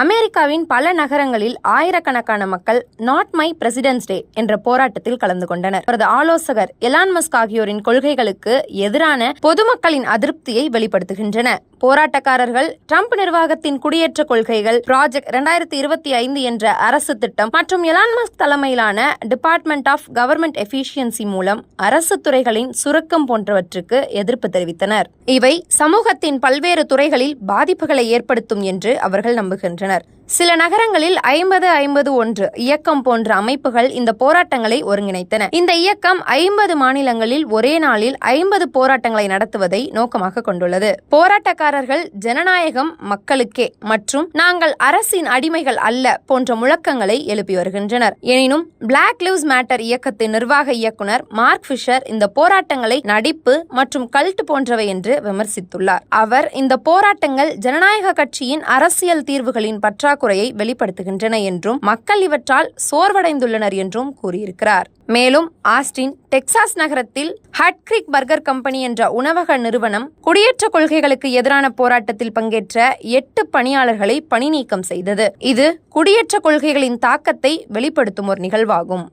அமெரிக்காவின் பல நகரங்களில் ஆயிரக்கணக்கான மக்கள் நாட் மை பிரசிடென்ட்ஸ் டே என்ற போராட்டத்தில் கலந்து கொண்டனர். அவரது ஆலோசகர் எலான் மஸ்க் ஆகியோரின் கொள்கைகளுக்கு எதிரான பொதுமக்களின் அதிருப்தியை வெளிப்படுத்துகின்றன போராட்டக்காரர்கள் ட்ரம்ப் நிர்வாகத்தின் குடியேற்ற கொள்கைகள் ப்ராஜெக்ட் இரண்டாயிரத்தி இருபத்தி ஐந்து என்ற அரசு திட்டம் மற்றும் எலான்மஸ்க் தலைமையிலான டிபார்ட்மெண்ட் ஆஃப் கவர்மெண்ட் எஃபிஷியன்சி மூலம் அரசு துறைகளின் சுருக்கம் போன்றவற்றுக்கு எதிர்ப்பு தெரிவித்தனர். இவை சமூகத்தின் பல்வேறு துறைகளில் பாதிப்புகளை ஏற்படுத்தும் என்று அவர்கள் நம்புகின்றனர். சில நகரங்களில் ஐம்பது ஐம்பது ஒன்று இயக்கம் போன்ற அமைப்புகள் இந்த போராட்டங்களை ஒருங்கிணைத்தன. இந்த இயக்கம் ஐம்பது மாநிலங்களில் ஒரே நாளில் ஐம்பது போராட்டங்களை நடத்துவதை நோக்கமாக கொண்டுள்ளது. போராட்டக்காரர்கள் ஜனநாயகம் மக்களுக்கே மற்றும் நாங்கள் அரசின் அடிமைகள் அல்ல போன்ற முழக்கங்களை எழுப்பி வருகின்றனர். எனினும் பிளாக் லிவ்ஸ் மேட்டர் இயக்கத்தின் நிர்வாக இயக்குனர் மார்க் ஃபிஷர் இந்த போராட்டங்களை நடிப்பு மற்றும் கல்ட் போன்றவை என்று விமர்சித்துள்ளார். அவர் இந்த போராட்டங்கள் ஜனநாயக கட்சியின் அரசியல் தீர்வுகளின் பற்றாக்குறையை வெளிப்படுத்துகின்றன என்றும் மக்கள் இவற்றால் சோர்வடைந்துள்ளனர் என்றும் கூறியிருக்கிறார். மேலும் ஆஸ்டின் டெக்சாஸ் நகரத்தில் ஹட் கிரிக் பர்கர் கம்பெனி என்ற உணவக நிறுவனம் குடியேற்ற கொள்கைகளுக்கு எதிரான போராட்டத்தில் பங்கேற்ற எட்டு பணியாளர்களை பணி நீக்கம் செய்தது. இது குடியேற்ற கொள்கைகளின் தாக்கத்தை வெளிப்படுத்தும் ஒரு நிகழ்வாகும்.